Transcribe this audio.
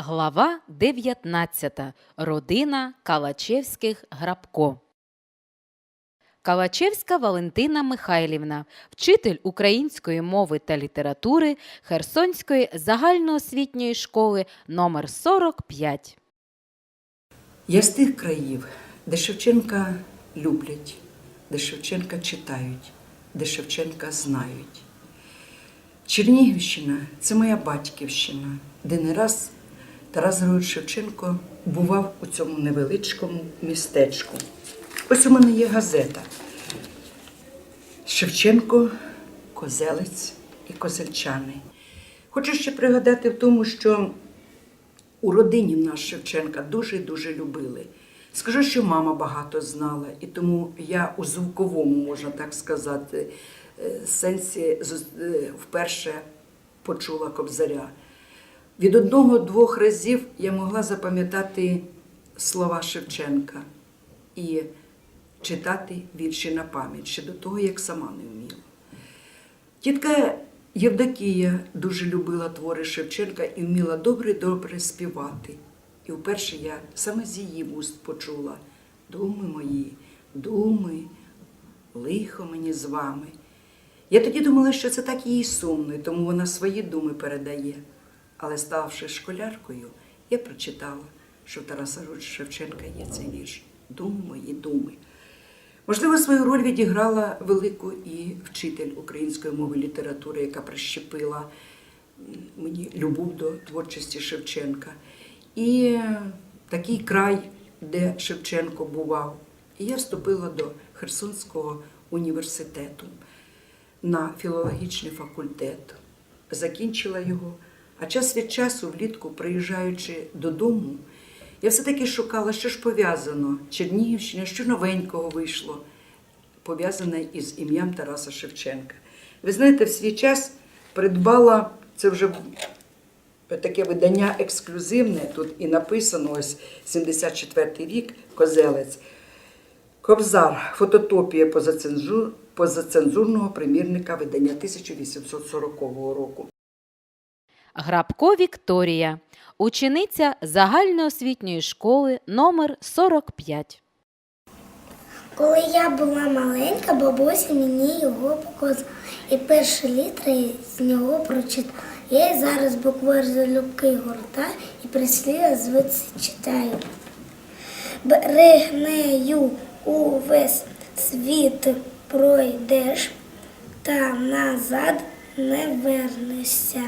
Глава 19. Родина Калачевських Грабко. Калачевська Валентина Михайлівна, вчитель української мови та літератури Херсонської загальноосвітньої школи номер 45. Я з тих країв, де Шевченка люблять, де Шевченка читають, де Шевченка знають. Чернігівщина це моя батьківщина, де не раз Тарас Григорович Шевченко бував у цьому невеличкому містечку. Ось у мене є газета. Шевченко, Козелець і Козельчани. Хочу ще пригадати в тому, що у родині нас Шевченка дуже дуже любили. Скажу, що мама багато знала, і тому я у звуковому, можна так сказати, е, сенсі е, вперше почула кобзаря. Від одного-двох разів я могла запам'ятати слова Шевченка і читати вірші на пам'ять ще до того, як сама не вміла. Тітка Євдокія дуже любила твори Шевченка і вміла добре-добре співати. І вперше я саме з її вуст почула думи мої, думи, лихо мені з вами. Я тоді думала, що це так їй сумно, тому вона свої думи передає. Але ставши школяркою, я прочитала, що Тараса Шевченка є цей вірш Думи мої, думи. Можливо, свою роль відіграла велику і вчитель української мови літератури, яка прищепила мені любов до творчості Шевченка. І такий край, де Шевченко бував. І я вступила до Херсонського університету на філологічний факультет, закінчила його. А час від часу, влітку, приїжджаючи додому, я все-таки шукала, що ж пов'язано Чернігівщина, що новенького вийшло, пов'язане із ім'ям Тараса Шевченка. Ви знаєте, в свій час придбала це вже таке видання ексклюзивне, тут і написано ось 74-й рік Козелець. Кобзар, фототопія позацензур, позацензурного примірника видання 1840 року. Грабко Вікторія, учениця загальноосвітньої школи номер 45. Коли я була маленька, бабуся мені його показувала. І перші літри з нього прочитала. Я й зараз буквар залюбки гурта і прислів'я звідси читаю. Берегнею увесь світ пройдеш, та назад не вернешся.